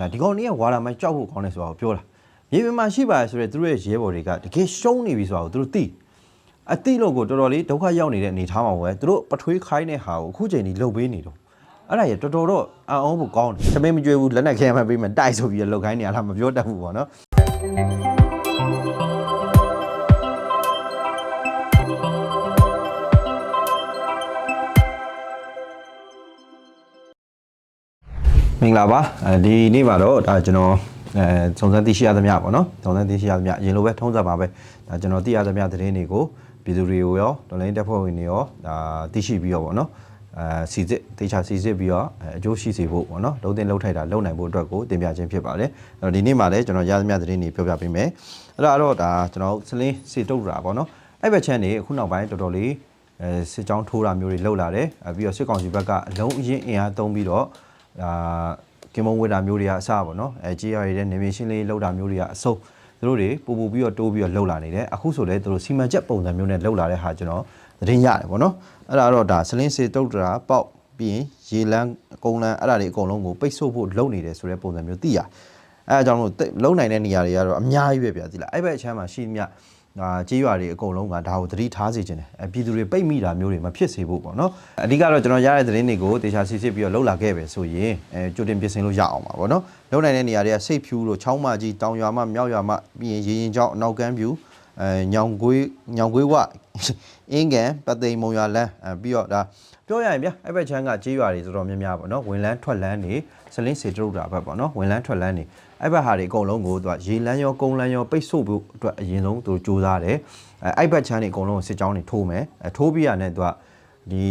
ဒါဒီကောင်တွေကဝါလာမိုင်းကြောက်ဖို့ကောင်းတယ်ဆိုတာကိုပြောတာမြေပြင်မှာရှိပါရဆိုတဲ့သူတို့ရဲ့ရဲဘော်တွေကတကယ်ရှုံးနေပြီဆိုတာကိုသူတို့သိအသိလို့ကိုတော်တော်လေးဒုက္ခရောက်နေတဲ့အနေထားမှာပဲသူတို့ပထွေးခိုင်းတဲ့ဟာကိုအခုချိန်ကြီးလှုပ်ပေးနေတော့အဲ့ဒါရတော်တော်တော့အံ့ဩဖို့ကောင်းတယ်သမင်းမကြွေးဘူးလက်နဲ့ခဲမှပေးမှတိုက်ဆိုပြီးလှုပ်ခိုင်းနေရတာမပြောတတ်ဘူးပေါ့နော် မင်္ဂလာပါအဲဒီနေ့မှာတော့ဒါကျွန်တော်အဲစုံစမ်းသိရှိရသမျှပေါ့နော်စုံစမ်းသိရှိရသမျှအရင်လိုပဲထုံးစံပါပဲဒါကျွန်တော်သိရသမျှသတင်းတွေကိုပြည်သူတွေကိုရောဒေါ်လိုင်းတက်ဖွဲ့ဝင်တွေရောဒါသိရှိပြီးတော့ပေါ့နော်အဲစီစစ်တေချာစီစစ်ပြီးတော့အဲအကျိုးရှိစေဖို့ပေါ့နော်လုံးတင်လုံးထိုက်တာလုံးနိုင်ဖို့အတွက်ကိုတင်ပြခြင်းဖြစ်ပါတယ်အဲ့တော့ဒီနေ့မှာလည်းကျွန်တော်ရသမျှသတင်းတွေပြောပြပေးမယ်အဲ့ဒါတော့ဒါကျွန်တော်စလင်းစီတုတ်တာပေါ့နော်အဲ့ဘက်ချမ်းနေအခုနောက်ပိုင်းတော်တော်လေးအဲစစ်ကြောင်းထိုးတာမျိုးတွေလှုပ်လာတယ်အဲပြီးတော့စစ်ကောင်စီဘက်ကအလုံးအရင်အင်အားသုံးပြီးတော့ ဒါကင်မုံဝေတာမျိုးတွေကအစပါနော်အဲကြေးရရတဲ့နေမရှင်းလေးလှုပ်တာမျိုးတွေကအဆုံးသူတို့တွေပူပူပြီးတော့တိုးပြီးတော့လှုပ်လာနေတယ်အခုဆိုလည်းသူတို့စီမံချက်ပုံစံမျိုးနဲ့လှုပ်လာတဲ့ဟာကျွန်တော်သတင်းရတယ်ပေါ့နော်အဲ့ဒါတော့ဒါစလင်းစေတုတ်တာပေါက်ပြီးရင်ရေလန်းကုန်းလန်းအဲ့ဒါတွေအကုန်လုံးကိုပိတ်ဆို့ဖို့လုပ်နေတယ်ဆိုတဲ့ပုံစံမျိုးသိရတယ်အဲအကြောင်းလို့လုံနိုင်တဲ့နေရာတွေကတော့အများကြီးပဲဗျာသိလားအဲ့ဘက်အချမ်းမှာရှိမြ အာကြေးရွာတွေအကုန်လုံးကဒါကိုသတိထားစေချင်တယ်အပြည်သူတွေပိတ်မိတာမျိုးတွေမဖြစ်စေဖို့ပေါ့နော်အဓိကတော့ကျွန်တော်ရတဲ့သတင်းတွေကိုတေချာစစ်စစ်ပြီးတော့လှုပ်လာခဲ့ပဲဆိုရင်အဲကြိုတင်ပြင်ဆင်လို့ရအောင်ပါပေါ့နော်လုံနိုင်တဲ့နေရာတွေကစိတ်ဖြူလို့ချောင်းမကြီးတောင်ရွာမမြောက်ရွာမပြီးရင်ရေရင်ချောင်းအနောက်ကမ်းပြူအဲညောင်ကွေးညောင်ကွေးဝအင်းကန်ပသိမ်မုံရွာလန်းအဲပြီးတော့ဒါ ပြောရရင်ဗျအဲ့ဘက်ချမ်းကကြေးရွာတွေတော်တော်များများပေါ့နော်ဝင်လန်းထွက်လန်းနေစလင်းစေတရုတ်တာဘက်ပေါ့နော်ဝင်လန်းထွက်လန်းနေအဲ့ဘက်ဟာတွေအကုန်လုံးကိုသူကရေလန်းရောကုန်းလန်းရောပိတ်ဆို့ဖို့အတွက်အရင်ဆုံးသူစူးစမ်းတယ်အဲအဲ့ဘက်ချမ်းတွေအကုန်လုံးကိုစစ်ကြောင်းတွေထိုးမယ်အဲထိုးပြီးရတဲ့သူကဒီ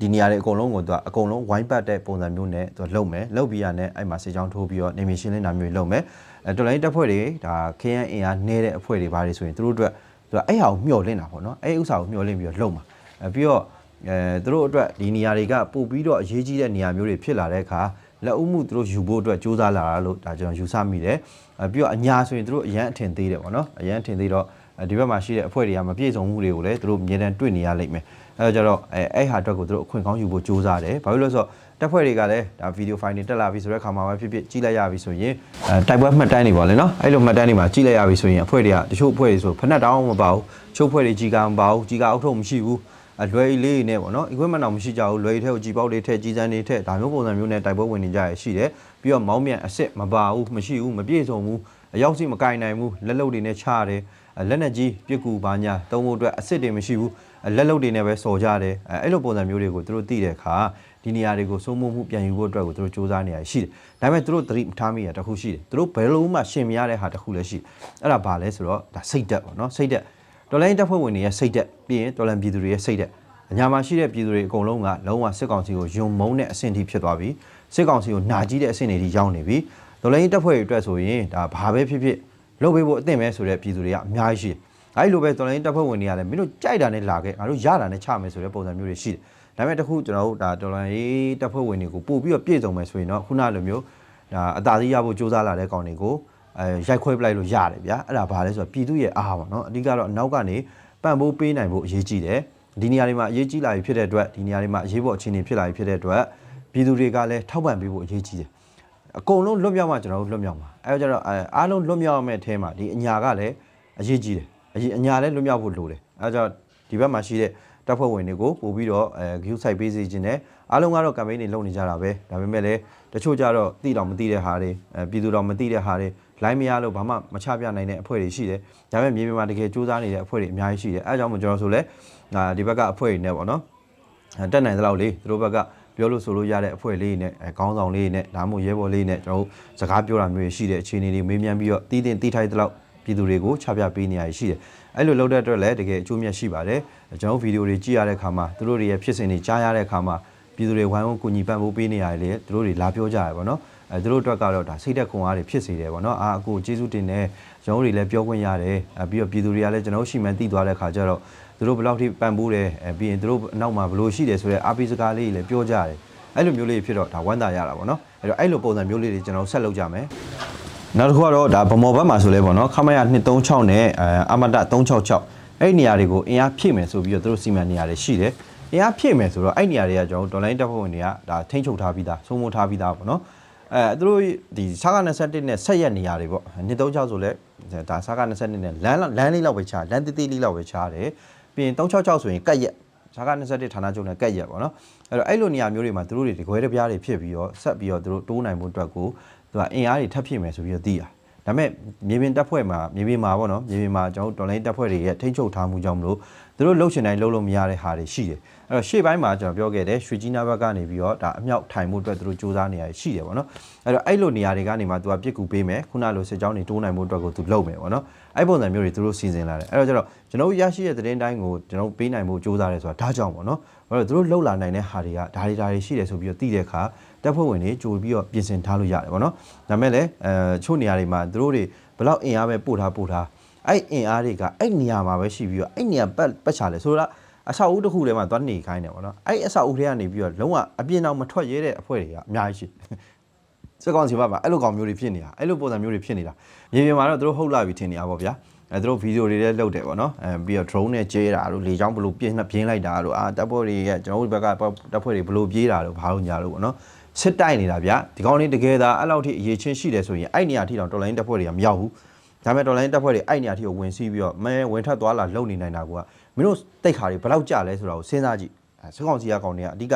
ဒီနေရာတွေအကုန်လုံးကိုသူကအကုန်လုံးဝိုင်းပတ်တဲ့ပုံစံမျိုးနဲ့သူကလုံမယ်လုံပြီးရတဲ့အဲ့မှာစစ်ကြောင်းထိုးပြီးတော့နေမရှင်လင်းတာမျိုးတွေလုံမယ်အဲတော်လိုင်းတက်ဖွဲ့တွေဒါခရမ်းအင်အားနည်းတဲ့အဖွဲ့တွေဘာတွေဆိုရင်သူတို့အတွက်သူကအဲ့ဟာကိုမျှော်လင့်တာပေါ့နော်အဲ့ဥစ္စာကိုမျှော်လင့်ပြီးတော့လုံမှာအဲပြီးတော့ အဲသူတို့အတွက်ဒီနေရာတွေကပို့ပြီးတော့အရေးကြီးတဲ့နေရာမျိုးတွေဖြစ်လာတဲ့အခါလက်ဦးမှုသူတို့ယူဖို့အတွက်စူးစမ်းလာတာလို့ဒါကျွန်တော်ယူဆမိတယ်အဲပြီးတော့အညာဆိုရင်သူတို့အရန်အထင်သေးတယ်ပေါ့နော်အရန်အထင်သေးတော့ဒီဘက်မှာရှိတဲ့အဖွဲ့တွေကမပြည့်စုံမှုတွေကိုလည်းသူတို့အမြဲတမ်းတွေ့နေရလိမ့်မယ်အဲကြတော့အဲအဲ့ဟာအတွက်ကိုသူတို့အခွင့်ကောင်းယူဖို့စူးစမ်းတယ်ဘာဖြစ်လို့လဲဆိုတော့တက်ဖွဲ့တွေကလည်းဒါဗီဒီယိုဖိုင်တွေတက်လာပြီဆိုတဲ့ခါမှာပဲဖြစ်ဖြစ်ကြည့်လိုက်ရပြီဆိုရင်အဲတိုက်ပွဲမှတ်တမ်းတွေပေါ့လေနော်အဲ့လိုမှတ်တမ်းတွေမှာကြည့်လိုက်ရပြီဆိုရင်အဖွဲ့တွေကတချို့အဖွဲ့တွေဆိုဖက်နှက်တောင်းမပါဘူးချို့အဖွဲ့တွေကြီးကမပါဘူးကြီးကအောက်ထုပ်မရှိဘူး အလွယ်လေးနဲ့ပေါ့နော် equipment တော့မရှိကြဘူးလွယ်ထဲကိုကြီးပေါက်တွေထည့်ကြီးစမ်းတွေထည့်ဒါမျိုးပုံစံမျိုးနဲ့တိုက်ပွဲဝင်နေကြရရှိတယ်ပြီးတော့မောင်းမြန်အစ်စ်မပါဘူးမရှိဘူးမပြည့်စုံဘူးအရောက်စီမကင်နိုင်ဘူးလက်လုတ်တွေနဲ့ချရတယ်လက်နဲ့ကြီးပြစ်ကူပါညာသုံးဖို့အတွက်အစ်စ်တွေမရှိဘူးလက်လုတ်တွေနဲ့ပဲစော်ကြတယ်အဲ့လိုပုံစံမျိုးတွေကိုသူတို့သိတဲ့အခါဒီနေရာတွေကိုစိုးမိုးမှုပြန်ယူဖို့အတွက်ကိုသူတို့စူးစမ်းနေရရှိတယ်ဒါပေမဲ့သူတို့သတိထားမိရတခုရှိတယ်သူတို့ဘယ်လိုမှရှင်မရတဲ့ဟာတခုလည်းရှိအဲ့ဒါဘာလဲဆိုတော့ဒါစိတ်တက်ပေါ့နော်စိတ်တက် တော်လိုင်းတပ်ဖွဲ့ဝင်တွေရဲ့စိတ်တက်ပြီးရင်တော်လန်ပြည်သူတွေရဲ့စိတ်တက်အညာမှာရှိတဲ့ပြည်သူတွေအကုန်လုံးကလုံးဝစစ်ကောင်စီကိုယုံမုန်းတဲ့အဆင့်ထိဖြစ်သွားပြီစစ်ကောင်စီကိုနာကြီးတဲ့အဆင့်တွေထိရောက်နေပြီတော်လိုင်းတပ်ဖွဲ့တွေအတွက်ဆိုရင်ဒါဘာပဲဖြစ်ဖြစ်လုပ်ပေးဖို့အသင့်ပဲဆိုတဲ့ပြည်သူတွေကအများကြီးရှိတယ်အဲဒီလိုပဲတော်လိုင်းတပ်ဖွဲ့ဝင်တွေကလည်းမင်းတို့ကြိုက်တာနဲ့လာခဲ့ငါတို့ရတာနဲ့ချမယ်ဆိုတဲ့ပုံစံမျိုးတွေရှိတယ်ဒါပေမဲ့တခုကျွန်တော်တို့ဒါတော်လိုင်းတပ်ဖွဲ့ဝင်တွေကိုပို့ပြီးတော့ပြည့်စုံမယ်ဆိုရင်တော့ခုနလိုမျိုးဒါအသာစီးရဖို့စူးစမ်းလာတဲ့ကောင်တွေကို အဲရိုက်ခွဲပလိုက်လို့ရတယ်ဗျာအဲ့ဒါဘာလဲဆိုတော့ပြည်သူရဲ့အားပါနော်အဓိကတော့အနောက်ကနေပံ့ပိုးပေးနိုင်ဖို့အရေးကြီးတယ်ဒီနေရာတွေမှာအရေးကြီးလာပြီဖြစ်တဲ့အတွက်ဒီနေရာတွေမှာအရေးပေါ်အခြေအနေဖြစ်လာပြီဖြစ်တဲ့အတွက်ပြည်သူတွေကလည်းထောက်ပံ့ပေးဖို့အရေးကြီးတယ်အကုန်လုံးလွတ်မြောက်မှကျွန်တော်တို့လွတ်မြောက်မှာအဲတော့ကျွန်တော်အားလုံးလွတ်မြောက်မယ့်အထဲမှာဒီအညာကလည်းအရေးကြီးတယ်အရေးအညာလည်းလွတ်မြောက်ဖို့လိုတယ်အဲတော့ဒီဘက်မှာရှိတဲ့တပ်ဖွဲ့ဝင်တွေကိုပို့ပြီးတော့အဲ view site ပေးစီခြင်းနဲ့အားလုံးကတော့ campaign တွေလုပ်နေကြတာပဲဒါပေမဲ့လည်းတချို့ကြတော့သိတော့မသိတဲ့ဟာတွေအဲပြည်သူတော့မသိတဲ့ဟာတွေ လိုင်းမရလို့ဘာမှမချပြနိုင်တဲ့အဖွဲ့တွေရှိတယ်ဒါပေမဲ့မြေပြင်မှာတကယ်စူးစမ်းနေတဲ့အဖွဲ့တွေအများကြီးရှိတယ်အဲအကြောင်းမို့ကျွန်တော်ဆိုလဲဒါဒီဘက်ကအဖွဲ့တွေနဲ့ပေါ့နော်တက်နိုင်သလောက်လေးသူတို့ဘက်ကပြောလို့ဆိုလို့ရတဲ့အဖွဲ့လေးနဲ့အဲခေါင်းဆောင်လေးနဲ့ဒါမှမဟုတ်ရဲဘော်လေးနဲ့ကျွန်တော်တို့စကားပြောတာမျိုးရှိတဲ့အခြေအနေတွေမေးမြန်းပြီးတော့တီးတင်တီးထိုက်သလောက်ပြည်သူတွေကိုချပြပေးနေရရှိတယ်။အဲ့လိုလုပ်တဲ့အတွက်လည်းတကယ်အကျိုးမြတ်ရှိပါတယ်။ကျွန်တော်ဗီဒီယိုတွေကြည့်ရတဲ့အခါမှာသူတို့တွေရဲ့ဖြစ်စဉ်တွေကြားရတဲ့အခါမှာပြည်သူတွေဝိုင်းဝန်းကူညီပံ့ပိုးပေးနေရတယ်လေသူတို့တွေလာပြောကြရပါတော့။ အဲသူတို့အတွက်ကတော့ဒါစိတ်သက်ခွန်အားတွေဖြစ်စေတယ်ပေါ့နော်။အာအကိုကျေးဇူးတင်တယ်ကျွန်တော်တို့တွေလည်းပြောခွင့်ရတယ်။အဲပြီးတော့ပြည်သူတွေကလည်းကျွန်တော်ရှိမှန်းသိသွားတဲ့အခါကျတော့သူတို့ဘယ်လောက်ထိပံ့ပိုးတယ်အဲပြီးရင်သူတို့အနောက်မှာဘယ်လိုရှိတယ်ဆိုတော့အားပေးစကားလေးတွေလည်းပြောကြရတယ်။အဲ့လိုမျိုးလေးဖြစ်တော့ဒါဝမ်းသာရတာပေါ့နော်။အဲ့တော့အဲ့လိုပုံစံမျိုးလေးတွေကျွန်တော်ဆက်လုပ်ကြမယ်။နောက်တစ်ခုကတော့ဒါဗမော်ဘက်မှာဆိုလဲပေါ့နော်ခမရ236နဲ့အဲအမတ366အဲ့ဒီနေရာတွေကိုအင်အားဖြည့်မယ်ဆိုပြီးတော့သူတို့စီမံနေရာတွေရှိတယ်အင်အားဖြည့်မယ်ဆိုတော့အဲ့ဒီနေရာတွေကကျွန်တော်ဒေါ်လာတက်ဖို့ဝင်တွေကဒါထိန်းချုပ်ထားပြီးသားဆုံးမထားပြီးသားပေါ့နော် အဲသူတို့ဒီစားက21နဲ့ဆက်ရက်နေရတယ်ပေါ့နှစ်36ဆိုလဲဒါစားက22နဲ့လမ်းလမ်းလေးလောက်ပဲချားလမ်းတိတိလေးလောက်ပဲချားတယ်ပြီးရင်366ဆိုရင်ကတ်ရက်စားက21ဌာနချုပ်နဲ့ကတ်ရက်ပေါ့နော်အဲ့တော့အဲ့လိုနေရာမျိုးတွေမှာသူတို့တွေတကွဲတပြားတွေဖြစ်ပြီးတော့ဆက်ပြီးတော့သူတို့တိုးနိုင်မှုအတွက်ကိုသူကအင်အားတွေထပ်ဖြည့်မယ်ဆိုပြီးတော့သိရတယ် ဒါပေမဲ့မြေပြင်တပ်ဖွဲ့မှာမြေပြင်မှာပေါ့နော်မြေပြင်မှာကျွန်တော်တို့တော်လိုင်းတပ်ဖွဲ့တွေရဲ့ထိန်းချုပ်ထားမှုကြောင့်မလို့သူတို့လှုပ်ရှင်တိုင်းလှုပ်လို့မရတဲ့ဟာတွေရှိတယ်အဲ့တော့ရှေ့ပိုင်းမှာကျွန်တော်ပြောခဲ့တယ်ရွှေကြီးနာဘက်ကနေပြီးတော့ဒါအမြောက်ထိုင်မှုအတွက်သူတို့စူးစမ်းနေရရှိတယ်ပေါ့နော်အဲ့တော့အဲ့လိုနေရာတွေကနေမှသူကပြစ်ကူပေးမယ်ခုနလိုစစ်ကြောင်းတွေတိုးနိုင်မှုအတွက်ကိုသူလုပ်မယ်ပေါ့နော်အဲ့ပုံစံမျိုးတွေသူတို့စီစဉ်လာတယ်အဲ့တော့ကျတော့ကျွန်တော်တို့ရရှိတဲ့သတင်းတိုင်းကိုကျွန်တော်တို့ပေးနိုင်မှုစူးစမ်းတယ်ဆိုတာဒါကြောင့်ပေါ့နော်အဲ့တော့သူတို့လှုပ်လာနိုင်တဲ့ဟာတွေကဒါတွေဒါတွေရှိတယ်ဆိုပြီးတော့သိတဲ့အခါ တပ်ဖွဲ့ဝင်တွေကြိုပြီးတော့ပြင်ဆင်ထားလို့ရတယ်ပေါ့နော်ဒါမဲ့လည်းအဲချို့နေရာတွေမှာသူတို့တွေဘယ်လောက်အင်အားပဲပို့ထားပို့ထားအဲ့အင်အားတွေကအဲ့နေရာမှာပဲရှိပြီးတော့အဲ့နေရာပတ်ပတ်ချလဲဆိုတော့အဆောက်အဦတစ်ခုထဲမှာသွားနေခိုင်းတယ်ပေါ့နော်အဲ့အဆောက်အဦထဲကနေပြီးတော့လုံးဝအပြင်းအောင်မထွက်ရဲတဲ့အဖွဲ့တွေကအများကြီးရှိစက်ကောင်စီဘက်မှာအဲ့လိုကောင်မျိုးတွေဖြစ်နေတာအဲ့လိုပုံစံမျိုးတွေဖြစ်နေတာမြေပြင်မှာတော့သူတို့ဟုတ်လာပြီထင်နေရပါဗျာအဲသူတို့ဗီဒီယိုတွေလည်းလုပ်တယ်ပေါ့နော်အဲပြီးတော့ drone နဲ့ကျဲတာတို့လေကြောင်းဘလို့ပြင်းပြင်းလိုက်တာတို့အာတပ်ဖွဲ့တွေရဲ့ကျွန်တော်တို့ဘက်ကတပ်ဖွဲ့တွေဘလို့ပြေးတာတို့ဘာလို့ညာလို့ပေါ့နော် စစ်တိုက်နေတာဗျာဒီကောင်လေးတကယ်သာအဲ့လောက်ထိအရေးချင်းရှိတယ်ဆိုရင်အဲ့နေရာထိတောင်တော်လိုင်းတပ်ဖွဲ့တွေကမရောက်ဘူးဒါပေမဲ့တော်လိုင်းတပ်ဖွဲ့တွေအဲ့နေရာထိကိုဝင်စီးပြီးတော့မဲဝင်ထက်သွားလာလုံနေနိုင်တာကမင်းတို့တိတ်ခါတွေဘယ်လောက်ကြလဲဆိုတာကိုစဉ်းစားကြည့်အဲစကောင်စီကကောင်တွေကအဓိက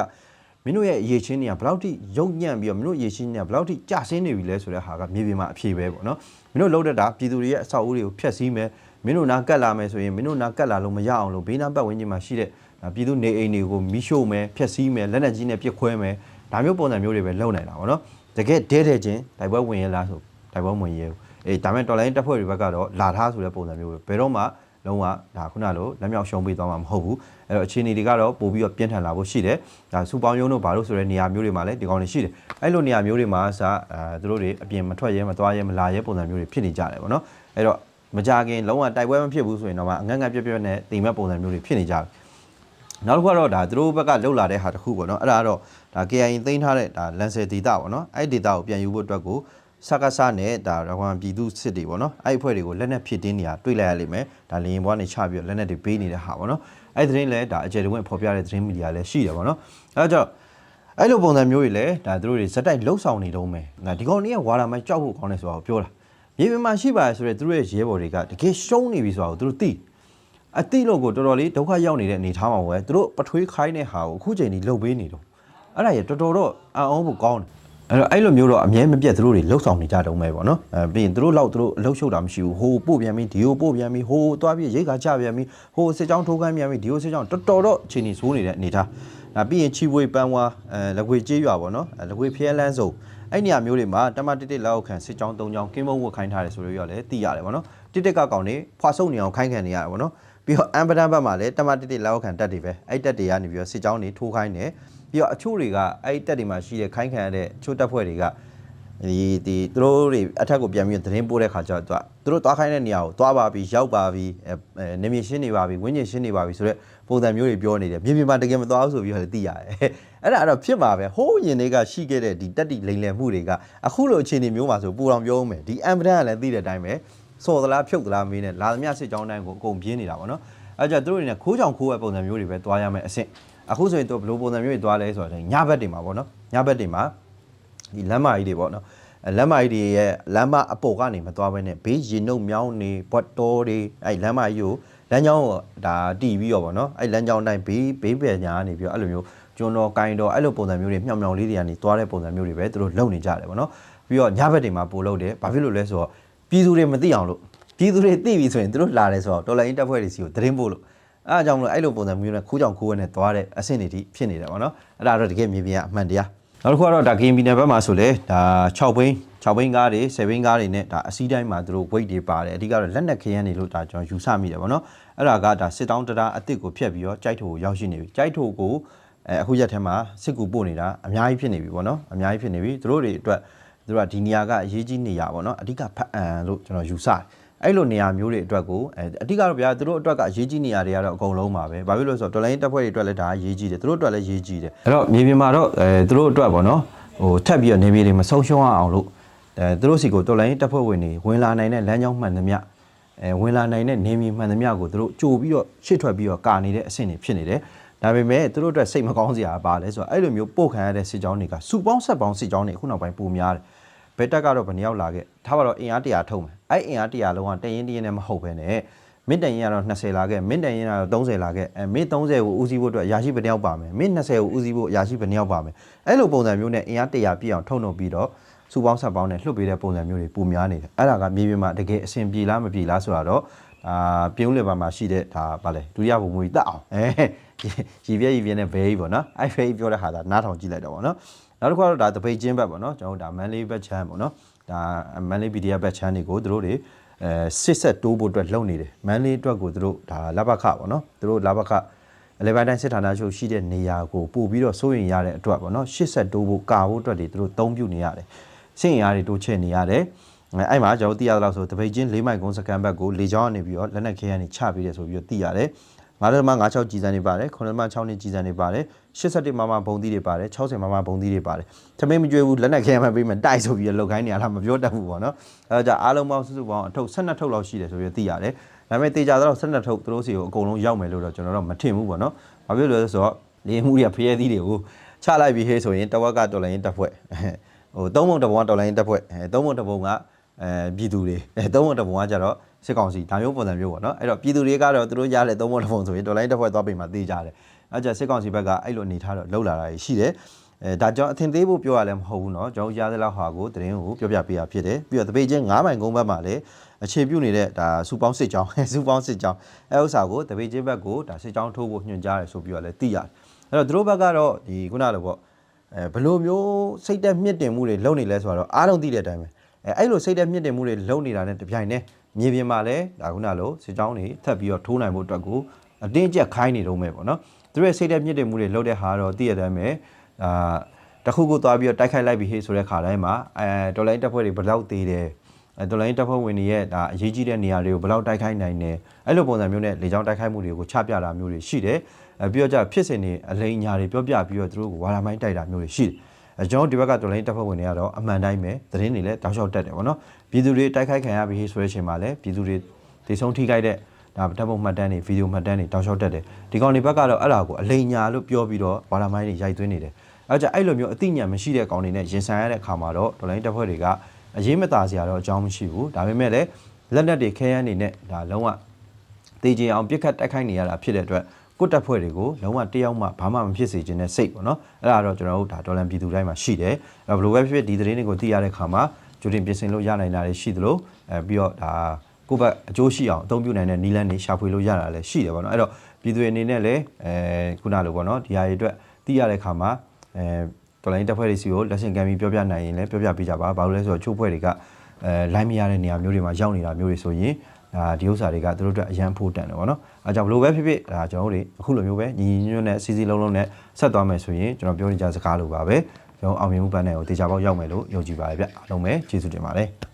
မင်းတို့ရဲ့အရေးချင်းတွေကဘယ်လောက်ထိရုပ်ညံ့ပြီးတော့မင်းတို့အရေးချင်းတွေကဘယ်လောက်ထိကြဆင်းနေပြီလဲဆိုတဲ့ဟာကမြေပြင်မှာအဖြေပဲပေါ့နော်မင်းတို့လှုပ်တတ်တာပြည်သူတွေရဲ့အဆောက်အဦတွေကိုဖျက်ဆီးမယ်မင်းတို့နာကတ်လာမယ်ဆိုရင်မင်းတို့နာကတ်လာလို့မရအောင်လို့ဘေးနားပတ်ဝန်းကျင်မှာရှိတဲ့ပြည်သူနေအိမ်တွေကိုမီးရှို့မယ်ဖျက်ဆီးမယ်လက်နက်ကြီးနဲ့ပစ်ခွဲမယ် ဒါမျိုးပုံစံမျိုးတွေပဲလုပ်နိုင်တာပေါ့နော်တကယ်ဒဲတဲ့ချင်းတိုက်ပွဲဝင်ရလားဆိုတိုက်ပွဲဝင်ရဘူးအေးဒါမဲ့တော်လိုင်းတပ်ဖွဲ့တွေဘက်ကတော့လာထားဆိုတဲ့ပုံစံမျိုးပဲဘယ်တော့မှလုံးဝဒါခုနလိုလက်မြောက်ရှုံးပေးသွားမှာမဟုတ်ဘူးအဲ့တော့အခြေအနေတွေကတော့ပို့ပြီးတော့ပြင်းထန်လာဖို့ရှိတယ်ဒါစူပေါင်းယုံတို့ဘာလို့ဆိုတဲ့နေရာမျိုးတွေမှာလည်းဒီကောင်တွေရှိတယ်အဲ့လိုနေရာမျိုးတွေမှာစအဲသူတို့တွေအပြင်မထွက်ရဲမသွားရဲမလာရဲပုံစံမျိုးတွေဖြစ်နေကြတယ်ပေါ့နော်အဲ့တော့မကြခင်လုံးဝတိုက်ပွဲမဖြစ်ဘူးဆိုရင်တော့မှအငတ်ငတ်ပြက်ပြက်နဲ့တိမ်မဲ့ပုံစံမျိုးတွေဖြစ်နေကြတယ် နောက်တစ်ခုကတော့ဒါသူတို့ဘက်ကလှုပ်လာတဲ့ဟာတစ်ခုပေါ့နော်အဲ့ဒါကတော့ဒါ KIA သိမ်းထားတဲ့ဒါလန်ဆယ်ဒေတာပေါ့နော်အဲ့ဒီဒေတာကိုပြန်ယူဖို့အတွက်ကိုစကားစနဲ့ဒါရဝမ်ပြည်သူစစ်တွေပေါ့နော်အဲ့အဖွဲ့တွေကိုလက်နက်ဖြစ်တင်းနေတာတွေ့လိုက်ရလိမ့်မယ်ဒါလရင်ဘွားနေချပြီးတော့လက်နက်တွေပေးနေတဲ့ဟာပေါ့နော်အဲ့ဒီသတင်းလဲဒါအကြယ်တဝင့်ဖော်ပြတဲ့သတင်းမီဒီယာလည်းရှိတယ်ပေါ့နော်အဲ့တော့အဲ့လိုပုံစံမျိုးတွေလည်းဒါသူတို့တွေဇက်တိုက်လှုပ်ဆောင်နေတော့မယ်ဒါဒီကောင်တွေကဝါလာမိုင်းကြောက်ဖို့ကောင်းတယ်ဆိုတာကိုပြောတာမြေပြင်မှာရှိပါရဆိုတဲ့သူတို့ရဲ့ရဲဘော်တွေကတကယ်ရှုံးနေပြီဆိုတာကိုသူတို့သိ အတိလို့ကိုတော်တော်လေးဒုက္ခရောက်နေတဲ့အနေထားမှာပဲသူတို့ပထွေးခိုင်းတဲ့ဟာကိုအခုချိန်ကြီးလှုပ်ပေးနေတော့အဲ့ဒါရတော်တော်တော့အံ့ဩဖို့ကောင်းတယ်အဲ့တော့အဲ့လိုမျိုးတော့အမြဲမပြတ်သူတို့တွေလှုပ်ဆောင်နေကြတုံးပဲပေါ့နော်အဲပြီးရင်သူတို့လောက်သူတို့အလှုပ်ရှုပ်တာမရှိဘူးဟိုပို့ပြန်ပြီးဒီဟိုပို့ပြန်ပြီးဟိုသွားပြီးရိတ်ခါကြပြန်ပြီးဟိုစစ်ကြောင်းထိုးခိုင်းပြန်ပြီးဒီဟိုစစ်ကြောင်းတော်တော်တော့အချိန်ကြီးဆိုးနေတဲ့အနေထားဒါပြီးရင်ချီဝေးပန်းဝါအဲလက်ခွေကြေးရွာပေါ့နော်အဲလက်ခွေဖျဲလန်းစုံအဲ့နေရာမျိုးတွေမှာတမတစ်တစ်လောက်ခံစစ်ကြောင်း၃ကြောင်းကင်းမုံဝတ်ခိုင်းထားတယ်ဆိုလို့ရလဲသိရတယ်ပေါ့နော်တစ်တစ်ကကောင်နေဖွာဆုပ်နေအောင်ခိုင်းခံနေရတယ်ပေါ့နော် ပြီးတော့အမ်ပဒန်ဘက်မှာလည်းတမတစ်တစ်လောက်ခံတက်တွေပဲအဲ့တက်တွေကနေပြီးတော့စစ်ကြောင်းတွေထိုးခိုင်းတယ်ပြီးတော့အချို့တွေကအဲ့တက်တွေမှာရှိတဲ့ခိုင်းခံရတဲ့ချို့တက်ဖွဲ့တွေကဒီဒီသူတို့တွေအထက်ကိုပြန်ပြီးသတင်းပို့တဲ့ခါကျတော့သူတို့သွားခိုင်းတဲ့နေရာကိုသွားပါပြီရောက်ပါပြီအဲနေမြေရှင်းနေပါပြီဝင်းကျင်ရှင်းနေပါပြီဆိုတော့ပုံစံမျိုးတွေပြောနေတယ်မြေပြင်မှာတကယ်မသွားဘူးဆိုပြီးတော့လည်းသိရတယ်အဲ့ဒါအဲ့တော့ဖြစ်မှာပဲဟိုးရင်တွေကရှိခဲ့တဲ့ဒီတက်တီလိန်လည်မှုတွေကအခုလိုအခြေအနေမျိုးမှာဆိုပူတော်ပြောအောင်မယ်ဒီအမ်ပဒန်ကလည်းသိတဲ့အတိုင်းပဲ စော်သလားဖြုတ်သလားမင်းနဲ့လာသမျှစစ်ကြောင်းတိုင်းကိုအကုန်ပြင်းနေတာပေါ့နော်အဲ့ကြသူတို့တွေနဲ့ခိုးကြောင်ခိုးရပုံစံမျိုးတွေပဲသွားရမယ်အဆင့်အခုဆိုရင်သူဘယ်လိုပုံစံမျိုးတွေသွားလဲဆိုတော့ညဘက်တွေမှာပေါ့နော်ညဘက်တွေမှာဒီလမ်းမကြီးတွေပေါ့နော်လမ်းမကြီးတွေရဲ့လမ်းမအပေါ်ကနေမသွားဘဲနဲ့ဘေးရင်နှုတ်မြောင်းနေဘတ်တော်တွေအဲ့လမ်းမကြီးကိုလမ်းကြောင်းဒါတီးပြီးတော့ဗောနော်အဲ့လမ်းကြောင်းတိုင်းဘေးဘေးပညာကနေပြီးတော့အဲ့လိုမျိုးကျွန်းတော်ကိုင်းတော်အဲ့လိုပုံစံမျိုးတွေမြောင်မြောင်လေးတွေကနေသွားတဲ့ပုံစံမျိုးတွေပဲသူတို့လုပ်နေကြတယ်ဗောနော်ပြီးတော့ညဘက်တွေမှာပို့လုပ်တယ်ဘာဖြစ်လို့လဲဆိုတော့ ပြည်သူတွေမသိအောင်လို့ပြည်သူတွေသိပြီဆိုရင်သူတို့လာတယ်ဆိုတော့တော်လိုင်းတပ်ဖွဲ့တွေစီကိုသတင်းပို့လို့အဲအကြောင်းမလို့အဲ့လိုပုံစံမျိုးနဲ့ခိုးကြောင်ခိုးဝဲနဲ့သွားတဲ့အဆင့်တွေထိဖြစ်နေတယ်ဗောနော်အဲ့ဒါတော့တကယ်မြေပြင်ကအမှန်တရားနောက်တစ်ခုကတော့ဒါဂိမ်းပြည်နယ်ဘက်မှာဆိုလေဒါ6ဘိန်း6ဘိန်းကားတွေ7ဘိန်းကားတွေနဲ့ဒါအစီးတိုင်းမှာသူတို့ weight တွေပါတယ်အဓိကတော့လက်နက်ခရမ်းတွေလို့ဒါကျွန်တော်ယူဆမိတယ်ဗောနော်အဲ့ဒါကဒါစစ်တောင်းတရာအစ်စ်ကိုဖျက်ပြီးတော့ကြိုက်ထိုကိုရောက်ရှိနေပြီကြိုက်ထိုကိုအဲအခုရက်ထဲမှာစစ်ကူပို့နေတာအများကြီးဖြစ်နေပြီဗောနော်အများကြီးဖြစ်နေပြီသူတို့တွေအတွက်သူ တို့ကဒီနေရာကအရေးကြီးနေရဗောနော်အဓိကဖတ်အံလို့ကျွန်တော်ယူဆတယ်အဲ့လိုနေရာမျိုးတွေအတွက်ကိုအဲအဓိကတော့ဗျာသူတို့အတွက်ကအရေးကြီးနေရာတွေကတော့အကုန်လုံးပါပဲဘာဖြစ်လို့လဲဆိုတော့တော်လိုင်းတပ်ဖွဲ့တွေအတွက်လည်းဒါအရေးကြီးတယ်သူတို့အတွက်လည်းရေးကြီးတယ်အဲ့တော့မြေပြင်မှာတော့အဲသူတို့အတွက်ပေါ့နော်ဟိုထပ်ပြီးတော့နေမြေတွေမဆုံးရှုံးအောင်လို့အဲသူတို့စီကိုတော်လိုင်းတပ်ဖွဲ့ဝင်တွေဝင်လာနိုင်တဲ့လမ်းကြောင်းမှန်သမျှအဲဝင်လာနိုင်တဲ့နေမြေမှန်သမျှကိုသူတို့ကြိုပြီးတော့ရှေ့ထွက်ပြီးတော့ကာနေတဲ့အဆင့်တွေဖြစ်နေတယ်ဒါပေမဲ့သူတို့အတွက်စိတ်မကောင်းစရာပါလဲဆိုတော့အဲ့လိုမျိုးပို့ခံရတဲ့စစ်ကြောင်းတွေကစုပေါင်းဆက်ပေါင်းစစ်ကြောင်းတွေအခုနောက်ပိုင်းပုံများတယ် ဘယ်တက်ကတော့ဘယ်နှစ်ယောက်လာခဲ့ထားပါတော့အင်အား100ထုံးမယ်အဲ့အင်အား100လုံးကတရင်တရင်နဲ့မဟုတ်ဘဲနဲ့မင်းတရင်ကတော့20လာခဲ့မင်းတရင်ကတော့30လာခဲ့အဲမင်း30ကိုဦးစီးဖို့အတွက်အရာရှိဘယ်နှစ်ယောက်ပါမယ်မင်း20ကိုဦးစီးဖို့အရာရှိဘယ်နှစ်ယောက်ပါမယ်အဲ့လိုပုံစံမျိုးနဲ့အင်အား100ပြည့်အောင်ထုံနှုတ်ပြီးတော့စုပေါင်းဆက်ပေါင်းနဲ့လှုပ်ပေးတဲ့ပုံစံမျိုးတွေပုံများနေတယ်အဲ့ဒါကမြေပြင်မှာတကယ်အဆင်ပြေလားမပြေလားဆိုတာတော့အာပြုံးလေပါမှာရှိတဲ့ဒါဗာလဲဒုတိယဘုံမူကြီးတက်အောင်အဲရီပြည့်ရီပြည့်နဲ့ဘဲကြီးပေါ့နော်အဲ့ဘဲကြီးပြောတဲ့ဟာဒါနားထောင်ကြည့်လိုက်တော့ပေါ့နော် နောက်တစ်ခုကတော့ဒါတပိတ်ချင်းဘက်ပေါ့နော်ကျွန်တော်တို့ဒါမန်လေးဘက်ချမ်းပေါ့နော်ဒါမန်လေး PDF ဘက်ချမ်းတွေကိုသူတို့တွေအဲစစ်ဆက်တိုးဖို့အတွက်လုပ်နေတယ်မန်လေးအတွက်ကိုသူတို့ဒါလဘခပေါ့နော်သူတို့လဘခအလေဘန်တိုင်းစစ်ဌာနချုပ်ရှိတဲ့နေရာကိုပို့ပြီးတော့စိုးရင်ရတဲ့အတွက်ပေါ့နော်ရှစ်ဆက်တိုးဖို့ကာဖို့အတွက်တွေသူတို့သုံးပြုနေရတယ်စင်ရားတွေတိုးချဲ့နေရတယ်အဲအဲ့မှာကျွန်တော်တို့သိရသလောက်ဆိုတပိတ်ချင်း၄မိုင်ကုန်းစကန်ဘက်ကိုလေချောင်းကနေပြီးတော့လက်နက်ခဲရနေချပြီးတယ်ဆိုပြီးတော့သိရတယ် 9.56ကြီးစံတွေပါတယ်9.6နှစ်ကြီးစံတွေပါတယ်81မမဘုံသီးတွေပါတယ်60မမဘုံသီးတွေပါတယ်သမင်းမကြွေးဘူးလက်နက်ခဲမှပေးမှတိုက်ဆိုပြီးတော့လောက်ခိုင်းနေရလားမပြောတတ်ဘူးပေါ့နော်အဲဒါကြအားလုံးပေါင်းစုစုပေါင်းအထုပ်12ထုပ်လောက်ရှိတယ်ဆိုပြီးတော့သိရတယ်ဒါပေမဲ့တေချာတော့12ထုပ်သူတို့စီကိုအကုန်လုံးရောက်မယ်လို့တော့ကျွန်တော်တော့မထင်ဘူးပေါ့နော်ဘာဖြစ်လို့လဲဆိုတော့လေမှုတွေကဖျဲသီးတွေကိုချလိုက်ပြီးဟေးဆိုရင်တဝက်ကတော်လိုင်းတက်ဖွဲ့ဟိုသုံးပုံတစ်ပုံကတော်လိုင်းတက်ဖွဲ့အဲသုံးပုံတစ်ပုံကအဲပြည်သူတွေအဲသုံးပုံတစ်ပုံကကြတော့ စစ်ကောင်စီဒါမျိုးပုံစံမျိုးပေါ့နော်အဲ့တော့ပြည်သူတွေကတော့သူတို့ရတဲ့သုံးပုံတစ်ပုံဆိုရင်တော်လိုင်းတက်ဖွဲ့သွားပြီးမှတေးကြတယ်အဲ့ကြစစ်ကောင်စီဘက်ကအဲ့လိုအနေထားတော့လှုပ်လာတာရှိတယ်အဲဒါကြောင့်အထင်သေးဖို့ပြောရလည်းမဟုတ်ဘူးเนาะကျွန်တော်ရတဲ့လောက်ဟာကိုတရင်ကိုပြောပြပေးရဖြစ်တယ်ပြီးတော့တပေချင်း9မိုင်ကုန်းဘက်မှာလည်းအခြေပြုနေတဲ့ဒါစူပေါင်းစစ်ကြောင်း စူပေါင်းစစ်ကြောင်းအဲဥစ္စာကိုတပေချင်းဘက်ကိုဒါစစ်ကြောင်းထိုးဖို့ညွှန်ကြားတယ်ဆိုပြီးတော့လည်းသိရတယ်အဲ့တော့သူတို့ဘက်ကတော့ဒီခုနလိုပေါ့အဲဘယ်လိုမျိုးစိတ်တက်မြင့်တင်မှုတွေလုပ်နေလဲဆိုတော့အားလုံးသိတဲ့အတိုင်းပဲအဲအဲ့လိုစိတ်တက်မြင့်တင်မှုတွေလုပ်နေတာနဲ့တပြိုင်တည်း မြေပြင်မှာလည်းဒါခုနလိုစစ်ကြောင်းတွေထပ်ပြီးတော့ထိုးနိုင်ဖို့အတွက်ကိုအတင်းကျပ်ခိုင်းနေတော့မယ်ပေါ့နော်သူတို့ရဲ့စိတ်တက်မြင့်တင်မှုတွေလုပ်တဲ့ဟာတော့သိရတဲ့အတိုင်းပဲအာတခုခုသွားပြီးတော့တိုက်ခိုက်လိုက်ပြီးဟေးဆိုတဲ့ခါတိုင်းမှာအဲဒေါ်လာတက်ဖွဲ့တွေဘယ်လောက်သေးတယ်အဲဒေါ်လာတက်ဖွဲ့ဝင်တွေရဲ့ဒါအရေးကြီးတဲ့နေရာတွေကိုဘယ်လောက်တိုက်ခိုက်နိုင်တယ်အဲ့လိုပုံစံမျိုးနဲ့လေကြောင်းတိုက်ခိုက်မှုတွေကိုချပြတာမျိုးတွေရှိတယ်အဲပြီးတော့ကြဖြစ်စဉ်တွေအလိမ်ညာတွေပြောပြပြီးတော့သူတို့ကိုဝါရမိုင်းတိုက်တာမျိုးတွေရှိတယ်အဲ ကျွန်တော်ဒီဘက်ကဒေါ်လာတက်ဖွဲ့ဝင်တွေကတော့အမှန်တိုင်းပဲသတင်းတွေလည်းတောက်လျှောက်တက်တယ်ပေါ့နော်ပြည်သူတွေတိုက်ခိုက်ခံရပြီးဟေးဆိုတဲ့အချိန်မှာလည်းပြည်သူတွေဒေဆုံးထိခိုက်တဲ့ဒါဓာတ်ပုံမှတ်တမ်းတွေဗီဒီယိုမှတ်တမ်းတွေတောက်လျှောက်တက်တယ်ဒီကောင်တွေဘက်ကတော့အဲ့ဒါကိုအလိမ်ညာလို့ပြောပြီးတော့ဝါရမိုင်းတွေရိုက်သွင်းနေတယ်အဲကြအဲ့လိုမျိုးအသိဉာဏ်မရှိတဲ့ကောင်တွေနဲ့ရင်ဆိုင်ရတဲ့အခါမှာတော့ဒေါ်လာတက်ဖွဲ့တွေကအရေးမသာစရာတော့အကြောင်းမရှိဘူးဒါပေမဲ့လည်းလက်နက်တွေခဲယမ်းတွေနဲ့ဒါလုံးဝတေးချင်အောင်ပြစ်ခတ်တိုက်ခိုက်နေရတာဖြစ်တဲ့အတွက် ကိုတက်ဖွဲ့တွေကိုလုံးဝတယောက်မှဘာမှမဖြစ်စေချင်တဲ့စိတ်ပေါ့နော်အဲ့ဒါတော့ကျွန်တော်တို့ဒါဒေါ်လာပြည်သူတိုင်းမှာရှိတယ်အဲ့ဘယ်လိုပဲဖြစ်ဖြစ်ဒီသတင်းတွေကိုသိရတဲ့အခါမှာကြိုတင်ပြင်ဆင်လို့ရနိုင်တာတွေရှိသလိုအဲပြီးတော့ဒါကိုယ့်ဘက်အကျိုးရှိအောင်အသုံးပြုနိုင်တဲ့နီလန်းတွေရှာဖွေလို့ရတာလည်းရှိတယ်ပေါ့နော်အဲ့တော့ပြည်သူတွေအနေနဲ့လည်းအဲခုနလိုပေါ့နော်ဒီဟာတွေအတွက်သိရတဲ့အခါမှာအဲတော်လိုင်းတက်ဖွဲ့တွေစီကိုလက်ဆင့်ကမ်းပြီးပြောပြနိုင်ရင်လည်းပြောပြပေးကြပါဘာလို့လဲဆိုတော့ချိုးဖွဲ့တွေကအဲလိုင်းမရတဲ့နေရာမျိုးတွေမှာရောက်နေတာမျိုးတွေဆိုရင် ဒါဒီဥစ္စာတွေကသူတို့အတွက်အရန်ဖို့တန်တယ်ပေါ့နော်အဲကြောင့်ဘလို့ပဲဖြစ်ဖြစ်ဒါကျွန်တော်တို့တွေအခုလိုမျိုးပဲညီညီညွတ်ညွတ်နဲ့စီစီလုံးလုံးနဲ့ဆက်သွားမယ်ဆိုရင်ကျွန်တော်ပြောနေကြစကားလိုပါပဲကျွန်တော်အောင်မြင်မှုပန်းတဲ့ကိုတေချာပေါက်ရောက်မယ်လို့ယုံကြည်ပါတယ်ဗျအားလုံးပဲကျေးဇူးတင်ပါတယ်